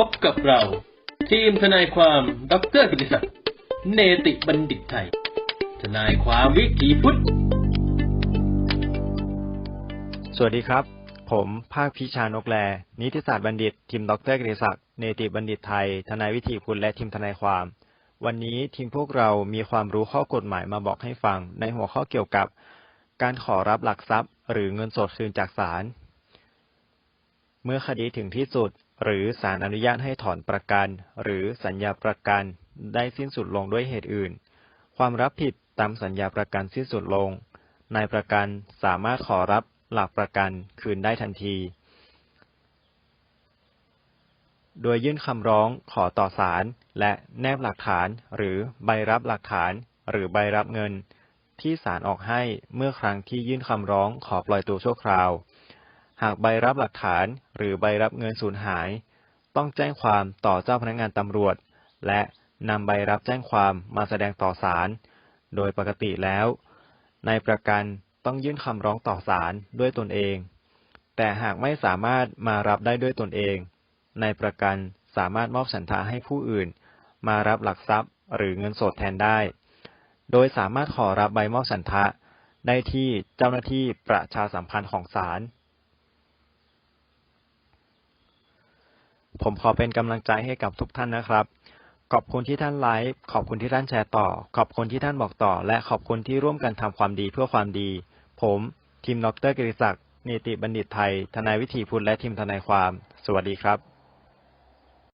พบกับเรา ทีมทนายความดรกิติศักดิ์เนติบัณฑิตไทย ทนายความวิถีพุทธ สวัสดีครับ ผมภาคพิชานกแล นิติศาสตร์บัณฑิต ทีมดรกฤษศักดิ์เนติบัณฑิตไทย ทนายวิถีพุทธและทีมทนายความ วันนี้ทีมพวกเรามีความรู้ข้อกฎหมายมาบอกให้ฟังในหัวข้อเกี่ยวกับ การขอรับหลักทรัพย์ หรือเงินสดคืนจากศาล เมื่อคดีถึงที่สุด หรือศาลอนุญาตให้ถอนประกัน หรือสัญญาประกันได้สิ้นสุดลงด้วยเหตุอื่น ความรับผิดตามสัญญาประกันสิ้นสุดลง นายประกันสามารถขอรับหลักประกันคืนได้ทันที โดยยื่นคำร้องขอต่อศาลและแนบหลักฐาน หรือใบรับหลักฐาน หรือใบรับเงิน ที่ศาลออกให้เมื่อครั้งที่ยื่นคำร้องขอปล่อยตัวชั่วคราว หากใบรับหลักฐานหรือใบรับเงินสูญหาย ต้องแจ้งความต่อเจ้าพนักงานตำรวจ และนำใบรับแจ้งความมาแสดงต่อศาล โดยปกติแล้วนายประกันต้องยื่นคำร้องต่อศาลด้วยตนเอง แต่หากไม่สามารถมารับได้ด้วยตนเองนายประกันสามารถมอบฉันทะให้ผู้อื่น มารับหลักทรัพย์หรือเงินสดแทนได้ โดยสามารถขอรับใบมอบฉันทะได้ที่เจ้าหน้าที่ประชาสัมพันธ์ของศาล ผมขอเป็นกำลังใจให้กับทุกท่านนะครับ ขอบคุณที่ท่านไลฟ์ ขอบคุณที่ท่านแชร์ต่อ ขอบคุณที่ท่านบอกต่อ และขอบคุณที่ร่วมกันทำความดีเพื่อความดี ผมทีมดรกฤษศักดิ์นิติบัณฑิตไทย ทนายวิถีพุทธและทีมทนายความ สวัสดีครับ